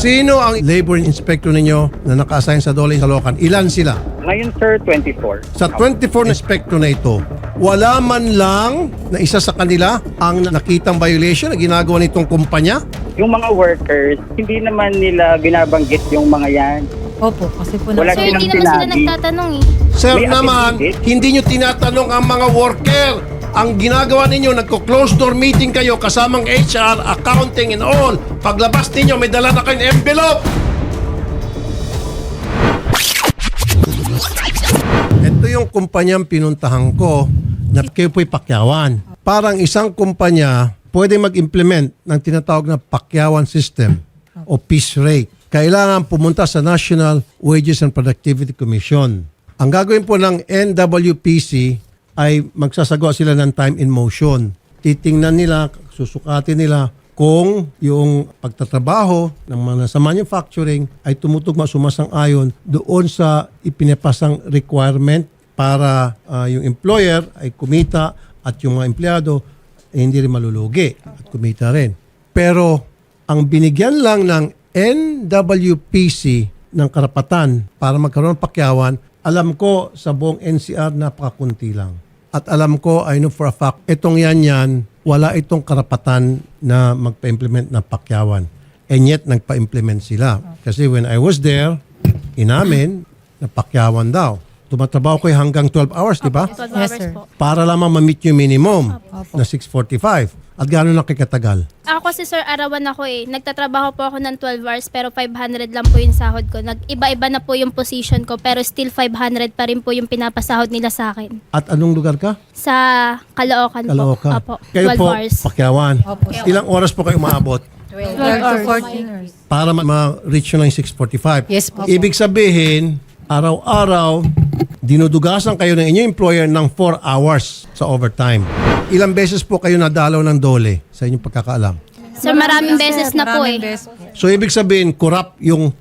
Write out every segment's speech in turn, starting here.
Sino ang labor inspector ninyo na naka-assign sa Dole sa Locan? Ilan sila? Ngayon, sir, 24. Sa 24 na inspector na ito, wala man lang na isa sa kanila ang nakitang violation na ginagawa nitong kumpanya? Yung mga workers, hindi naman nila binabanggit yung mga yan. Opo, kasi po Wala nasa- Sir, hindi silang naman sila sinabi. nagtatanong eh. Sir May naman, affidavit? hindi nyo tinatanong ang mga worker. Ang ginagawa ninyo, nagko-close door meeting kayo kasamang HR, accounting and all. Paglabas ninyo, may dala na kayong envelope. Ito yung kumpanyang pinuntahan ko na kayo po'y pakyawan. Parang isang kumpanya pwede mag-implement ng tinatawag na pakyawan system o piece rate. Kailangan pumunta sa National Wages and Productivity Commission. Ang gagawin po ng NWPC ay magsasagawa sila ng time in motion. Titingnan nila, susukatin nila kung yung pagtatrabaho ng mga sa manufacturing ay tumutugma sumasang-ayon doon sa ipinapasang requirement para ah, yung employer ay kumita at yung mga empleyado ay hindi rin malulugi at kumita rin. Pero ang binigyan lang ng NWPC ng karapatan para magkaroon ng pakyawan, alam ko sa buong NCR napakakunti lang. At alam ko, I know for a fact, itong yan yan, wala itong karapatan na magpa-implement ng pakyawan. And yet, nagpa-implement sila. Kasi when I was there, inamin, na pakyawan daw. Tumatrabaho ko hanggang 12 hours, di ba? 12 Yes, hours sir. po. Para lamang ma-meet yung minimum na 645. At gano'n lang kikatagal? Ako kasi sir, arawan ako eh. Nagtatrabaho po ako ng 12 hours pero 500 lang po yung sahod ko. Nag-iba-iba na po yung position ko pero still 500 pa rin po yung pinapasahod nila sa akin. At anong lugar ka? Sa Caloocan, Caloocan. po. Opo, Kayo 12 po, hours. pakyawan. Opo. Ilang oras po kayo umaabot 12 to 14 hours. para ma- ma-reach nyo ng 645? Yes po. Ibig sabihin, araw-araw, dinudugasan kayo ng inyong employer ng 4 hours sa overtime. Ilang beses po kayo nadalaw ng dole sa inyong pagkakaalam? Sir, maraming beses na po eh. So, ibig sabihin, corrupt yung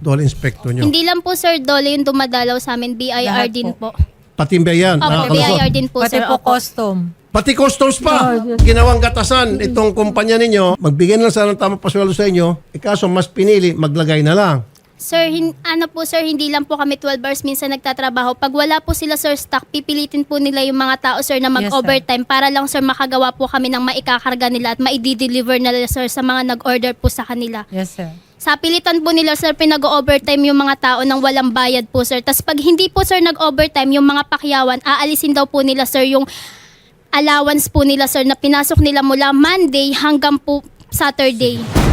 dole inspector nyo. Hindi lang po sir Dole yung dumadalaw sa amin, BIR Lahat din po. po. Pati ba yan? Opo, Nakakalusot. BIR din po Pati sir. po Opo. custom. Pati customs pa. Ginawang gatasan itong kumpanya ninyo. Magbigyan lang sana ng tamang paswelo sa inyo. E kaso mas pinili, maglagay na lang. Sir, hin- ano po sir, hindi lang po kami 12 hours minsan nagtatrabaho. Pag wala po sila sir stock, pipilitin po nila yung mga tao sir na mag-overtime para lang sir makagawa po kami ng maikakarga nila at maidi-deliver nila sir sa mga nag-order po sa kanila. Yes, sir. Sa pilitan po nila sir, pinag-overtime yung mga tao ng walang bayad po sir. Tapos pag hindi po sir nag-overtime, yung mga pakyawan, aalisin daw po nila sir yung allowance po nila sir na pinasok nila mula Monday hanggang po Saturday.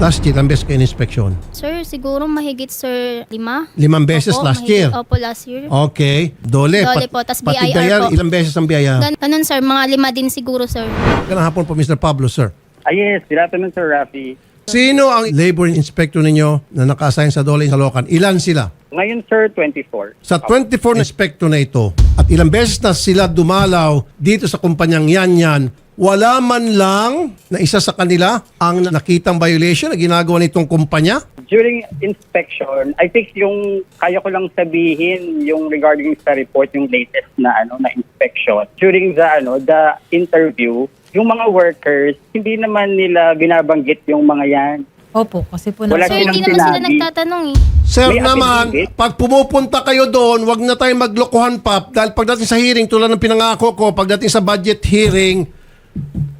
Last year, ang best kayo inspection. Sir, siguro mahigit sir lima. Limang beses Opo, last mahigit. year. Opo, last year. Okay. Dole. Dole Pat- po, tas pati BIR Dayan, po. ilang beses ang biyaya? Gan- ganun sir, mga lima din siguro sir. Ganang hapon po, Mr. Pablo, sir. Ah, yes. Good afternoon, Sir Rafi. Sino ang labor inspector ninyo na naka-assign sa Dole sa Locan? Ilan sila? Ngayon, sir, 24. Sa 24 na inspector na ito, at ilang beses na sila dumalaw dito sa kumpanyang yan yan, wala man lang na isa sa kanila ang nakitang violation na ginagawa nitong kumpanya? During inspection, I think yung kaya ko lang sabihin yung regarding sa report, yung latest na ano na inspection. During the ano the interview, yung mga workers, hindi naman nila binabanggit yung mga yan. Opo, kasi po Wala nasa... Sir, silang hindi naman sila sinabi. nagtatanong eh. Sir May naman, affidavit? pag pumupunta kayo doon, wag na tayong maglokohan pa dahil pagdating sa hearing, tulad ng pinangako ko, pagdating sa budget hearing,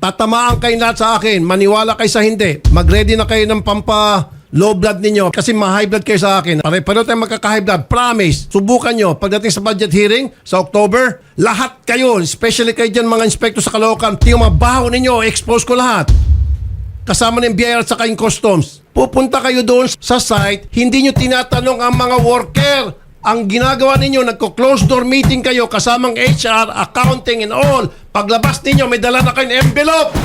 tatamaan kayo lahat sa akin. Maniwala kayo sa hindi. Mag-ready na kayo ng pampa low blood ninyo kasi ma-high blood kayo sa akin. Pare-pareho tayong magkaka-high blood. Promise. Subukan nyo. Pagdating sa budget hearing sa October, lahat kayo, especially kayo dyan mga inspector sa Caloocan, yung mga baho ninyo, expose ko lahat kasama ng BIR at saka yung customs. Pupunta kayo doon sa site, hindi nyo tinatanong ang mga worker. Ang ginagawa ninyo, nagko-close door meeting kayo kasamang HR, accounting and all. Paglabas ninyo, may dala na kayong envelope.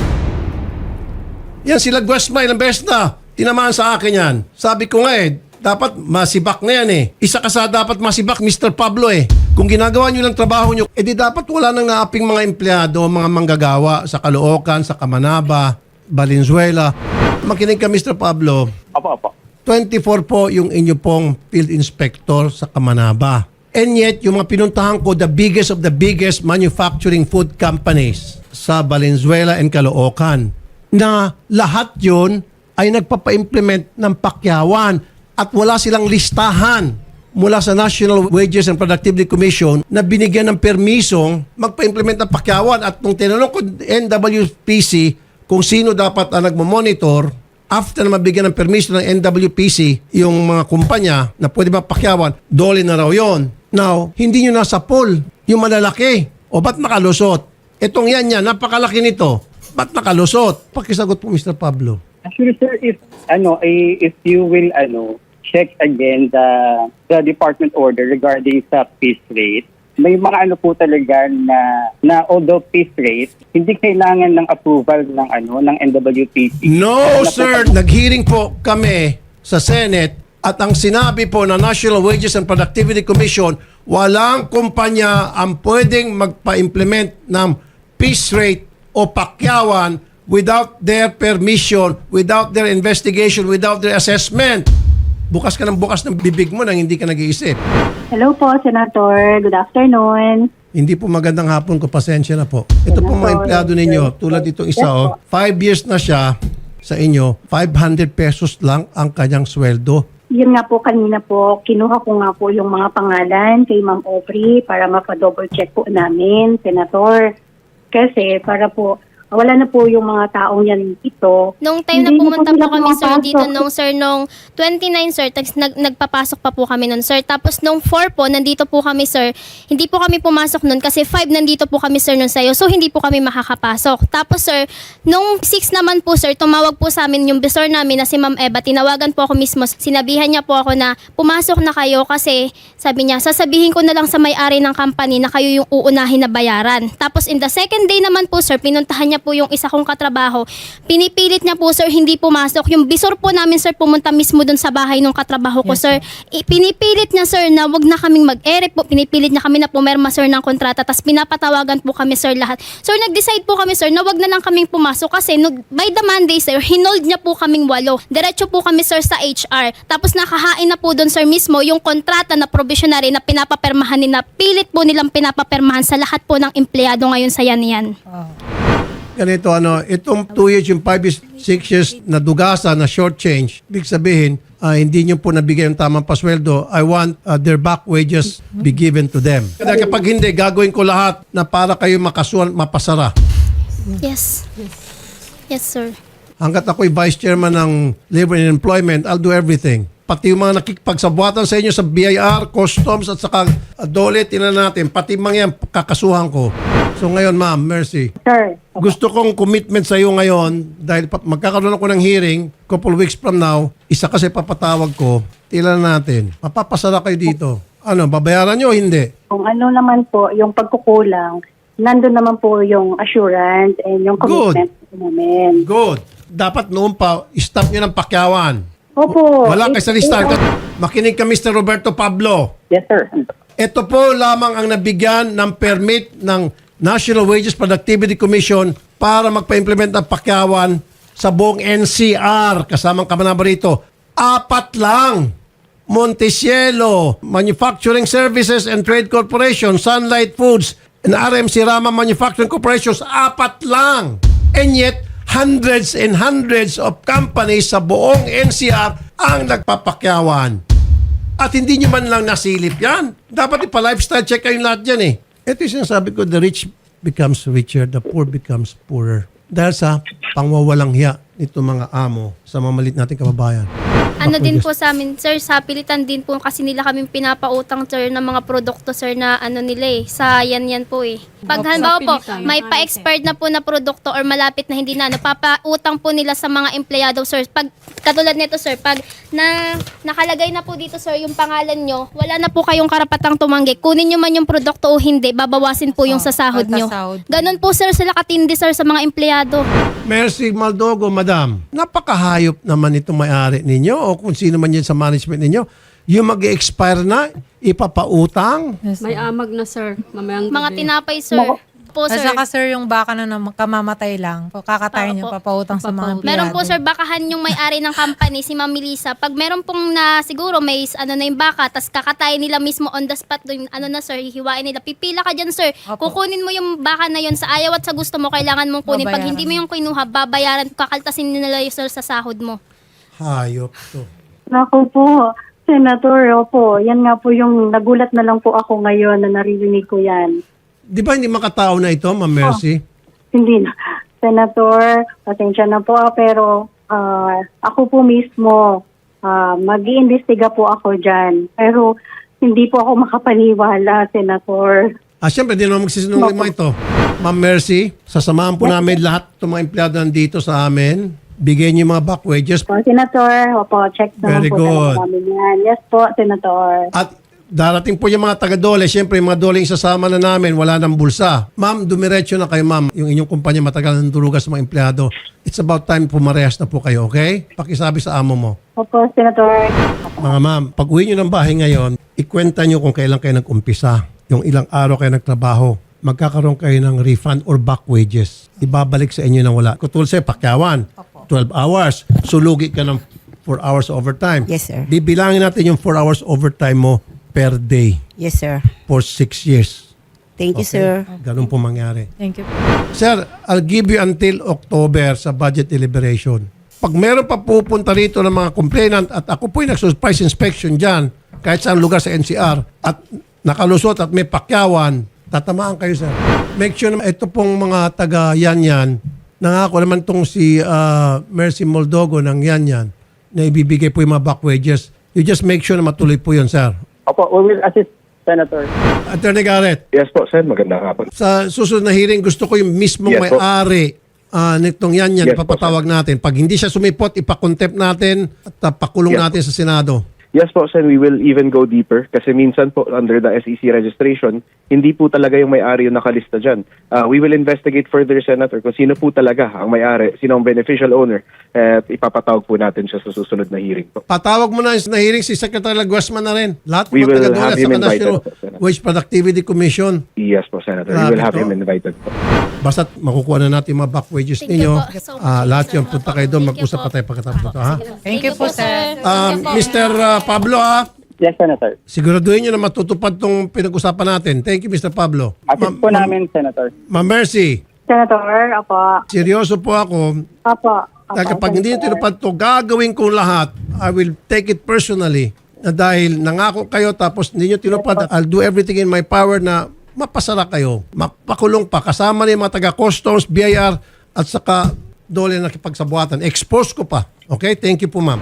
Yan sila Guesma, ilang beses na. Tinamaan sa akin yan. Sabi ko nga eh, dapat masibak na yan eh. Isa ka sa dapat masibak, Mr. Pablo eh. Kung ginagawa nyo lang trabaho nyo, edi dapat wala nang naaping mga empleyado, mga manggagawa sa Caloocan, sa Kamanaba, Valenzuela. Makinig ka, Mr. Pablo. Opo, opo. 24 po yung inyo pong field inspector sa Kamanaba. And yet, yung mga pinuntahan ko, the biggest of the biggest manufacturing food companies sa Valenzuela and Caloocan, na lahat yun ay nagpapa-implement ng pakyawan at wala silang listahan mula sa National Wages and Productivity Commission na binigyan ng permisong magpa-implement ng pakyawan. At nung tinanong ko NWPC kung sino dapat ang nagmamonitor, after na mabigyan ng permiso ng NWPC yung mga kumpanya na pwede mapakyawan, dole na raw yon. Now, hindi nyo nasa pool yung malalaki. O ba't makalusot? Itong yan yan, napakalaki nito. Ba't nakalusot? Pakisagot po Mr. Pablo. Actually, sir, if ano, eh, if you will ano, check again the the department order regarding sa piece rate, may mga ano po talaga na na although piece rate, hindi kailangan ng approval ng ano ng NWPC. No, po sir. kami- Nag-hearing po kami sa Senate at ang sinabi po na National Wages and Productivity Commission, walang kumpanya ang pwedeng magpa-implement ng piece rate o pakyawan without their permission, without their investigation, without their assessment. Bukas ka ng bukas ng bibig mo nang hindi ka nag-iisip. Hello po, Senator. Good afternoon. Hindi po magandang hapon ko, pasensya na po. Ito po mga empleyado ninyo, tulad itong isa, oh, five years na siya sa inyo, 500 pesos lang ang kanyang sweldo. Yun nga po kanina po, kinuha ko nga po yung mga pangalan kay Ma'am Aubrey para mapa-double check po namin, Senator. Kasi para po, wala na po yung mga taong yan ito. Nung time na pumunta po sila kami sir dito nung sir nung 29 sir tags- nag, nagpapasok pa po kami nun sir. Tapos nung 4 po nandito po kami sir. Hindi po kami pumasok nun kasi 5 nandito po kami sir nun sayo. So hindi po kami makakapasok. Tapos sir nung 6 naman po sir tumawag po sa amin yung bisor namin na si Ma'am Eva. Tinawagan po ako mismo. Sinabihan niya po ako na pumasok na kayo kasi sabi niya sasabihin ko na lang sa may-ari ng company na kayo yung uunahin na bayaran. Tapos in the second day naman po sir pinuntahan niya po yung isa kong katrabaho. Pinipilit niya po sir hindi pumasok. Yung bisor po namin sir pumunta mismo dun sa bahay ng katrabaho ko Yes, sir. I- pinipilit niya sir na wag na kaming mag-ere po. Pinipilit niya kami na pumerma sir ng kontrata. Tapos pinapatawagan po kami sir lahat. Sir nag-decide po kami sir na wag na lang kaming pumasok kasi no, by the Monday sir hinold niya po kaming walo. Diretso po kami sir sa HR tapos nakahain na po dun sir mismo yung kontrata na provisionary na pinapapermahan nila. Pilit po nilang pinapapermahan sa lahat po ng empleyado ngayon sa yan yan Ganito, ano, itong 2 years, yung 5 years, 6 years na dugasa, na short change, big sabihin, ah, hindi nyo po nabigay yung tamang pasweldo, I want ah, their back wages be given to them. Kaya kapag hindi, gagawin ko lahat na para kayo makasuhan, mapasara. yes yes sir Hanggat ako'y vice chairman ng Labor and Employment, I'll do everything. Pati yung mga nakikipagsabuatan sa inyo sa BIR, customs at saka uh, dole, tinan natin. Pati mga yan, kakasuhan ko. So ngayon, ma'am, mercy. Sir, Gusto kong commitment sa iyo ngayon dahil pa- magkakaroon ako ng hearing couple weeks from now. Isa kasi papatawag ko. Tila natin. Mapapasara kayo dito. Ano, babayaran nyo o hindi? kung ano naman po yung pagkukulang, nandun naman po yung assurance and yung commitment namin. Good. Dapat noon pa, stop nyo ng pakyawan. Opo. Wala kayo sa listahan. Makinig ka, Mr. Roberto Pablo. Yes, sir. Ito po lamang ang nabigyan ng permit ng National Wages Productivity Commission para magpa-implement ng pakyawan sa buong NCR. Kasamang kamanaba. Apat lang. Montesielo, Manufacturing Services and Trade Corporation, Sunlight Foods, and RMC Rama Manufacturing Corporations. Apat lang. And yet, hundreds and hundreds of companies sa buong NCR ang nagpapakyawan. At hindi nyo man lang nasilip yan. Dapat ipa-lifestyle check kayong lahat yan eh. Ito yung sinasabi ko, the rich becomes richer, the poor becomes poorer. Dahil sa pangwawalang hiya nito mga amo sa mamalit nating kababayan. Ano din po sa amin, sir, sa pilitan din po kasi nila kaming pinapautang, sir, ng mga produkto, sir, na ano nila eh, sa yan yan po eh. Pag halimbawa po, may pa-expired na po na produkto or malapit na hindi na, napapautang po nila sa mga empleyado, sir. Pag, katulad nito, sir, pag na, nakalagay na po dito, sir, yung pangalan nyo, wala na po kayong karapatang tumanggi. Kunin nyo man yung produkto o hindi, babawasin po yung Oh, sasahod nyo. Ganon po, sir, sila katindi, sir, sa mga empleyado. Mercy Maldogo, madam. Napakahayop naman itong may-ari ninyo o kung sino man yan sa management ninyo. Yung mag expire na, ipapautang. Yes, May amag na sir, mamayang Mga gabi. tinapay, sir. Opo, At sir. saka sir, yung baka na nam- kamamatay lang, kakatayin niyo, Opo. papautang sa mga empleyado. Meron po sir, bakahan yung may-ari ng company, si Ma'am Melissa. Pag meron pong na siguro may ano na yung baka, tas kakatayin nila mismo on the spot, yung, ano na sir, hihiwain nila. Pipila ka dyan sir. Opo. Kukunin mo yung baka na yun sa ayaw at sa gusto mo, kailangan mong kunin. Pag Babayaran hindi mo yung kinuha, babayaran, kakaltasin nila yung sir sa sahod mo. Hayop to. Naku po, Senator, opo, yan nga po yung nagulat na lang po ako ngayon na naririnig ko yan. Di ba hindi makatao na ito, Ma'am Mercy? Hindi na. Senator, pasensya na po ah, pero ah, ako po mismo, uh, mag-iimbestiga po ako dyan. Pero hindi po ako makapaniwala, Senator. Ah, siyempre, di naman magsisinungaling mga ito. Ma'am Mercy, sasamahan po namin lahat ng mga empleyado nandito sa amin. Bigyan niyo yung mga back wages. Po, Senator, opo, check naman Very po good. talaga namin yan. Yes po, Senator. At darating po yung mga taga-dole. Siyempre, yung mga dole yung sasama na namin, wala ng bulsa. Ma'am, dumiretso na kayo, ma'am. Yung inyong kumpanya matagal nang durugas sa mga empleyado. It's about time pumarehas na po kayo, okay? Pakisabi sa amo mo. Opo, Senator. Mga ma'am, pag uwi nyo ng bahay ngayon, ikwenta nyo kung kailan kayo nag-umpisa. Yung ilang araw kayo nagtrabaho. Magkakaroon kayo ng refund or back wages. Ibabalik sa inyo nang wala. Kutulad sa'yo, pakyawan. 12 hours. Sulugi ka ng 4 hours overtime. Yes, sir. Bibilangin natin yung 4 hours overtime mo per day Yes, sir. for 6 years. Thank you, sir. Ganun po mangyari. Thank you. Sir, I'll give you until October sa budget deliberation. Pag meron pa pupunta rito ng mga complainant at ako po'y nag-surprise inspection dyan, kahit saan lugar sa NCR, at nakalusot at may pakyawan, tatamaan kayo, sir. Make sure na ito pong mga taga Yanyan, nangako naman tong si ah, Mercy Moldogo ng Yanyan, na ibibigay po yung mga back wages. You just make sure na matuloy po yun, sir. Opo, we will assist, Senator. Attorney Garrett, Yes po, sir. Magandang hapon. sa susunod na hearing, gusto ko yung mismong Yes, po. may-ari ah, nitong yan yan, Yes, po, ipapatawag natin. Pag hindi siya sumipot, ipakontempt natin at ah, pakulong Yes, natin sa Senado. Yes po, sir. We will even go deeper kasi minsan po under the SEC registration, hindi po talaga yung may-ari yung nakalista dyan. Uh, we will investigate further, Senator, kung sino po talaga ang may-ari, sino ang beneficial owner at ipapatawag po natin siya sa susunod na hearing po. Patawag mo na na hearing si Secretary Laguasman na rin. Lahat We mga will have sa him invited po. Wage Productivity Commission. Yes po, Senator. Grabe we will have to. him invited po. Basta makukuha na natin yung mga back wages Thank ninyo. po so Ah, lahat sir. yun, punta kayo doon, mag-usap po. pa tayo pagkatapos ito. Ha? Thank you po, sir. Um, Mr. ah, Pablo, ha? Yes, Senator. siguraduhin nyo na matutupad tong pinag-usapan natin. Thank you, Mr. Pablo. Assist po namin, Senator. Ma'am Mercy, Senator, opo. seryoso po ako. Opo. opo, Dahil kapag hindi Senator. tinupad to, gagawin ko lahat. I will take it personally na dahil nangako kayo tapos hindi nyo tinupad, I'll do everything in my power na mapasara kayo. Mapakulong pa. Kasama ni mga taga-customs, BIR, at saka dole na kipagsabuatan. Expose ko pa. Okay? Thank you po, ma'am.